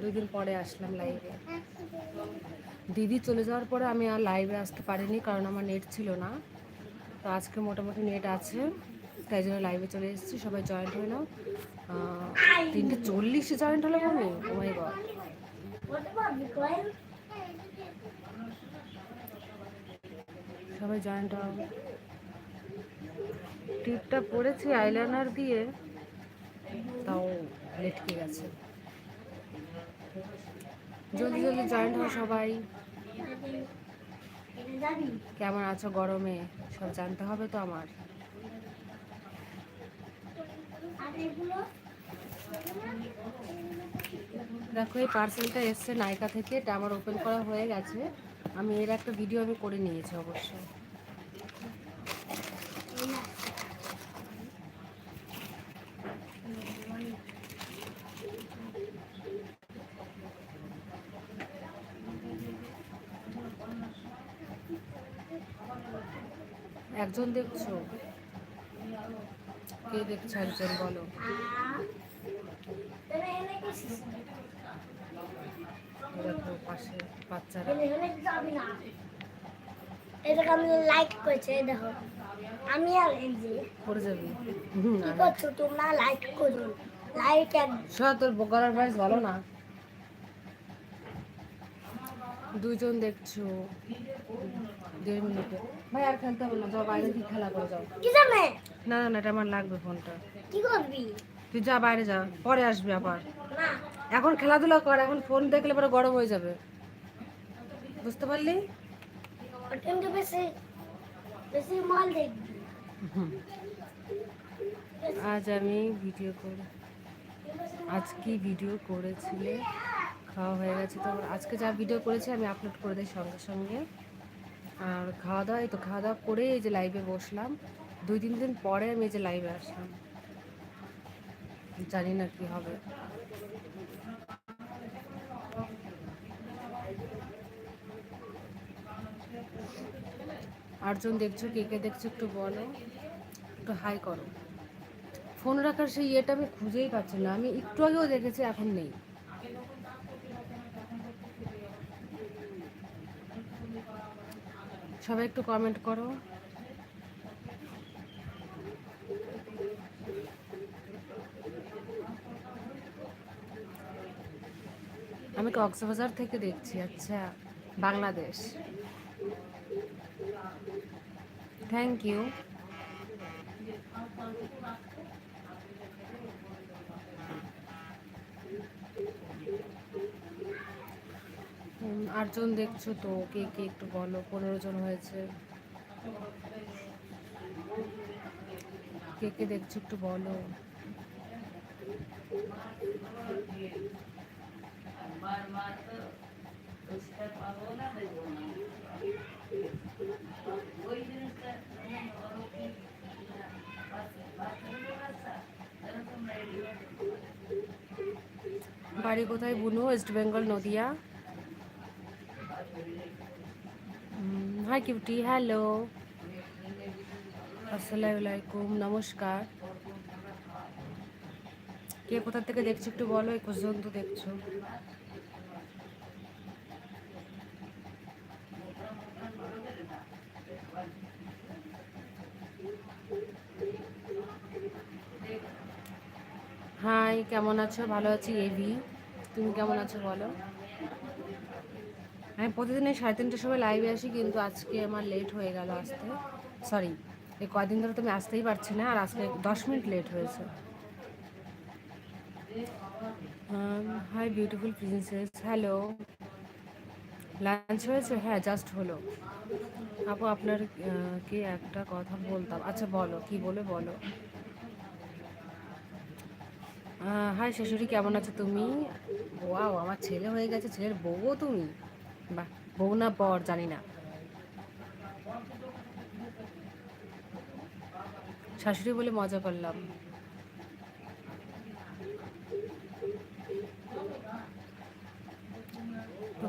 দুই দিন পরে আসলাম লাইভে দিদি চলে যাওয়ার পরে আমি আর লাইভে আসতে পারিনি কারণ আমার নেট ছিল না। তো আজকে মোটামুটি নেট আছে, তাই জন্য লাইভে চলে এসেছি, সবাই জয়েন্ট হয়ে নাও। তিনটে চল্লিশে জয়েন্ট হলো আমি? ওমাই গড সবাই জয়েন্ট হও। টিপটা পরেছি আইলাইনার দিয়ে। তাও। লেটকে গেছে জলদি জলদি জয়েন্ট হও সবাই। কেমন আছো গরমে? সব জানতে হবে তো আমার। দেখো, এই পার্সেলটা এসছে নায়িকা থেকে, এটা আমার ওপেন করা হয়ে গেছে। আমি এর একটা ভিডিও আমি করে নিয়েছি অবশ্য একজন দেখছ? কে দেখছ একজন বলো? দেখো পাশে বাচ্চারা। এটাকে আমি লাইক করেছি এই দেখো। আমি আর যে যাবি। কি করছ তোমরা? লাইক করো। লাইক এক তোর গলার ভয়েস ভালো না। দুইজন দেখছ। দেড় মিনিটে। ভাই আর খেলতে হবে না যাও বাইরে কি খেলা করে যাও। কি জানে না না এটা আমার লাগবে ফোনটা। কি করবি? তুই যা বাইরে যা পরে আসবি আবার। না। এখন খেলাধুলা কর এখন ফোন দেখলে পরে গরম হয়ে যাবে। বুঝতে পারলি? কিন্তু বেশি বেশি মাল দেখবি। আজ আমি ভিডিও করে। আজ কি ভিডিও করেছিলে খাওয়া হয়ে গেছে তো আজকে যা ভিডিও করেছি আমি আপলোড করে দিই সঙ্গে সঙ্গে। আর খাওয়া দাওয়া তো খাওয়া দাওয়া করে এই যে লাইভে বসলাম। দুই, তিন দিন পরে আমি এই যে লাইভে আসলাম। জানি না কি হবে। আটজন দেখছ, কে কে দেখছ একটু বলো। একটু হাই করো। ফোন রাখার সেই ইয়েটা আমি খুঁজেই পাচ্ছি না। আমি একটু আগেও দেখেছি, এখন নেই। সবাই একটু কমেন্ট করো। আমি কক্সবাজার থেকে দেখছি আচ্ছা বাংলাদেশ। থ্যাংক ইউ আটজন দেখছ তো? কে কে একটু বলো? পনেরো জন হয়েছে। কে কে দেখছ একটু বলো? বাড়ি কোথায় বুনু? West Bengal Nadia. Hi cutie hello আসসালামু আলাইকুম নমস্কার কে কোথা থেকে দেখছ একটু বলো একুশ জন তো দেখছ। হাই কেমন আছো? ভালো আছি এভি তুমি কেমন আছো বলো? আমি প্রতিদিন এই সাড়ে তিনটের সময় লাইভে আসি, কিন্তু আজকে আমার লেট হয়ে গেল আসতে। সরি এই কদিন ধরে তুমি আসতেই পারছি না, আর আজকে দশ মিনিট লেট হয়েছে। Hi beautiful princess hello lunch হয়েছে? হ্যাঁ জাস্ট হলো। আপু, আপনার কি একটা কথা বলতাম? আচ্ছা বলো, কি বলে বলো। হাই শাশুড়ি, কেমন আছো তুমি? ওয়াও আমার ছেলে হয়ে গেছে, ছেলের বউও তুমি। বাহ বউ না বর, জানি না। শাশুড়ি বলে মজা করলাম।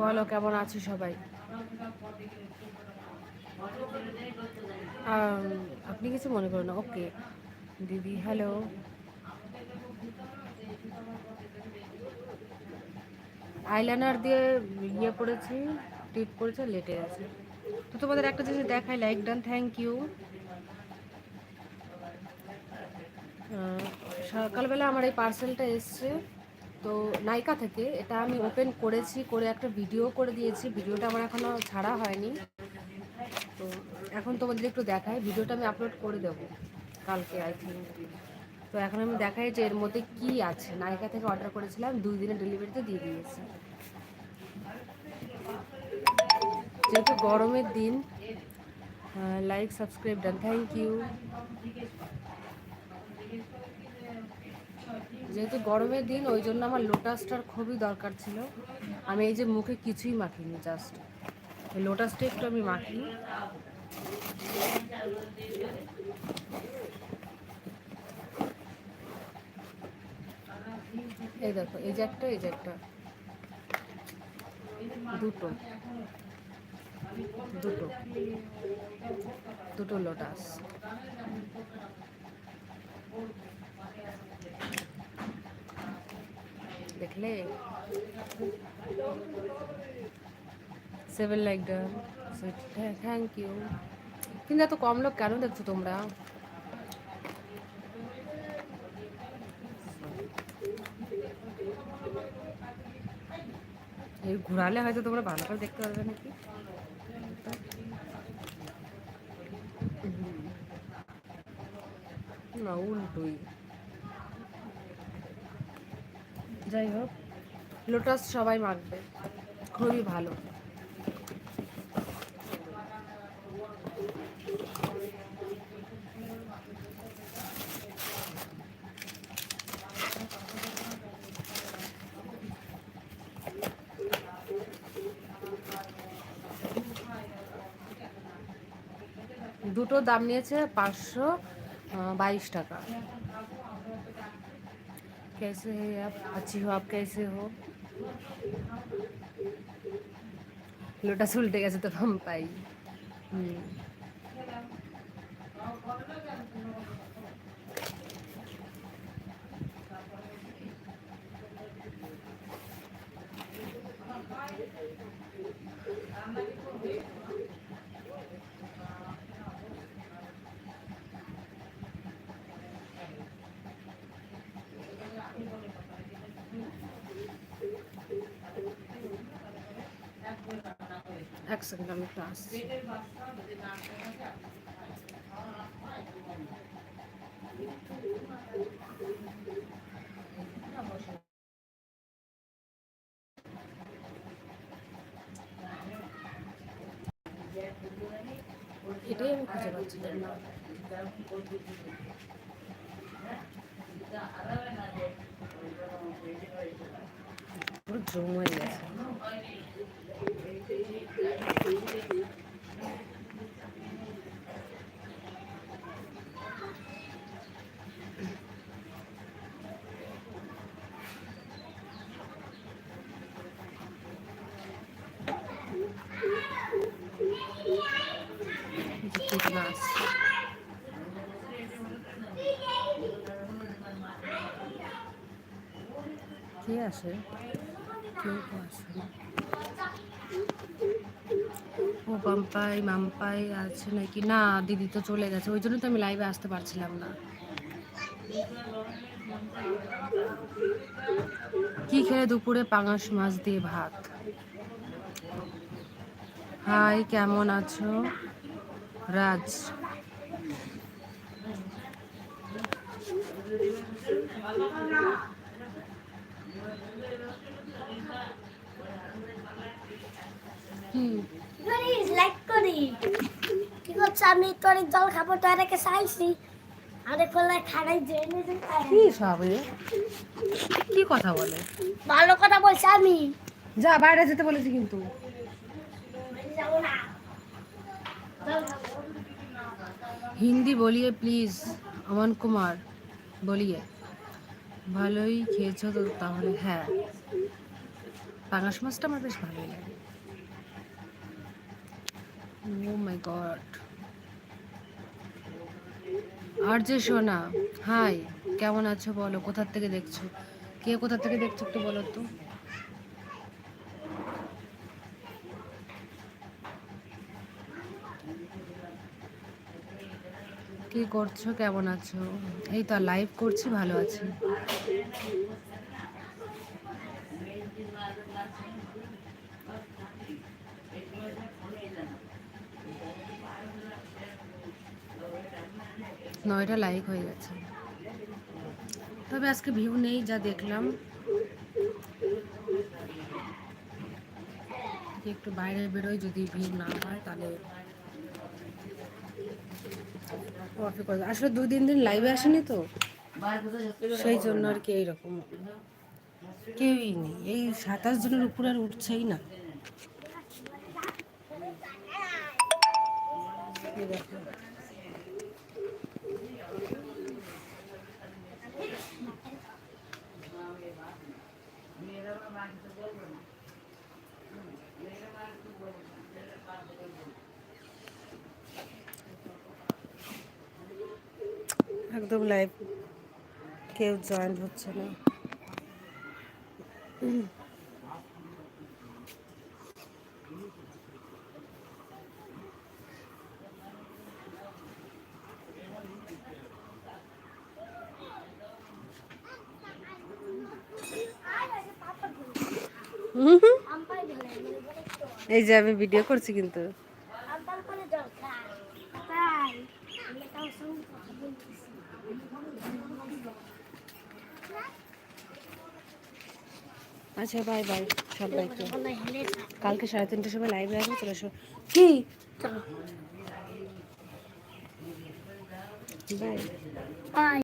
বলো, কেমন আছো সবাই? আপনি কিছু মনে করো না। ওকে, দিদি হ্যালো আইলাইনার দিয়ে ইয়ে করেছি টিপ করেছে লেটে আছে তো তোমাদের একটা জিনিস দেখাই লাইক ডান থ্যাংক ইউ সকালবেলা আমার এই পার্সেলটা এসছে। তো নাইকা থেকে, এটা আমি ওপেন করেছি, করে একটা ভিডিও করে দিয়েছি। ভিডিওটা আমার এখনও ছাড়া হয়নি। তো এখন তোমাদের একটু দেখাই ভিডিওটা আমি আপলোড করে দেবো কালকে আই থিঙ্ক তো এখন আমি দেখাই যে এর মধ্যে কি আছে। নাইকা থেকে অর্ডার করেছিলাম, দুই দিনের ডেলিভারিতে দিয়ে দিয়েছে। যেহেতু গরমের দিন like subscribe done thank you যেহেতু গরমের দিন, ওই জন্য আমার লোটাসটার খুবই দরকার ছিল। আমি এই যে মুখে কিছুই মাখিনি জাস্ট লোটাসটা একটু আমি মাখি। এই দেখো, এই যে একটা, এই যে একটা। দুটো। দুটো। দুটো লোটাস। দেখলে? Seven like done thank you কিন্তু এত কম লোক কেন দেখছ তোমরা? এই ঘোরালে হয়তো তোমরা ভালো করে দেখতে পারবে নাকি? না, উল্টোই। যাই হোক, লোটাস সবাই মাখবে খুবই ভালো। দুটো দাম নিয়েছে পাঁচশো बाईस টাকা कैसे है आप अच्छी हो आप कैसे हो লোটাস উল্টে গেছে তো কম পাই হুম এক সেকেন্ড আমি একটু আসছি। এটাই আমি খুঁজে পুরো জম গেছে। মাছ কে ও পাম্পাই, মাম্পাই আছে নাকি? না, দিদি তো চলে গেছে। ওই জন্য তো আমি লাইভে আসতে পারছিলাম না। কি খেলে দুপুরে পাঙাশ মাছ দিয়ে ভাত? হাই, কেমন আছো? রাজ। আমি জল খাব চাইছি। জেনে কি সব? কি কথা বলে? ভালো কথা বলছি আমি। যা বাইরে যেতে বলেছি কিন্তু। যাব না। হিন্দি বলিয়ে প্লিজ, অমন কুমার, বলিয়ে। ভালোই খেয়েছো তো তাহলে হ্যাঁ। পাঙাশ মাছটা আমার বেশ ভালোই লাগে। ও মাই গড আর যে সোনা, হাই, কেমন আছো বলো? কোথার থেকে দেখছ? কে কোথা থেকে দেখছ একটু বলো তো? কি করছ? কেমন আছো? এই তো লাইভ করছি, ভালো আছি। নয়টা লাইক হয়ে গেছে। তবে আজকে ভিউ নেই, যা দেখলাম। একটু বাইরে বেরোই, যদি ভিউ না হয়, তাহলে আসলে দুই তিন দিন লাইভে আসেনি তো। সেই জন্য আর কি এইরকম। কেউই নেই। এই সাতাশ জনের উপরে আর উঠছেই না। একদম লাইভ কেউ জয়েন হচ্ছে না। এই যে আমি ভিডিও করছি কিন্তু আম্পার করে দরকার তাই আমি তাও সঙ্গে কথা বলতেছি আচ্ছা বাই বাই সবাইকে কালকে সাড়ে তিনটের সময় লাইভে আসবে চলে আসো কি? বাই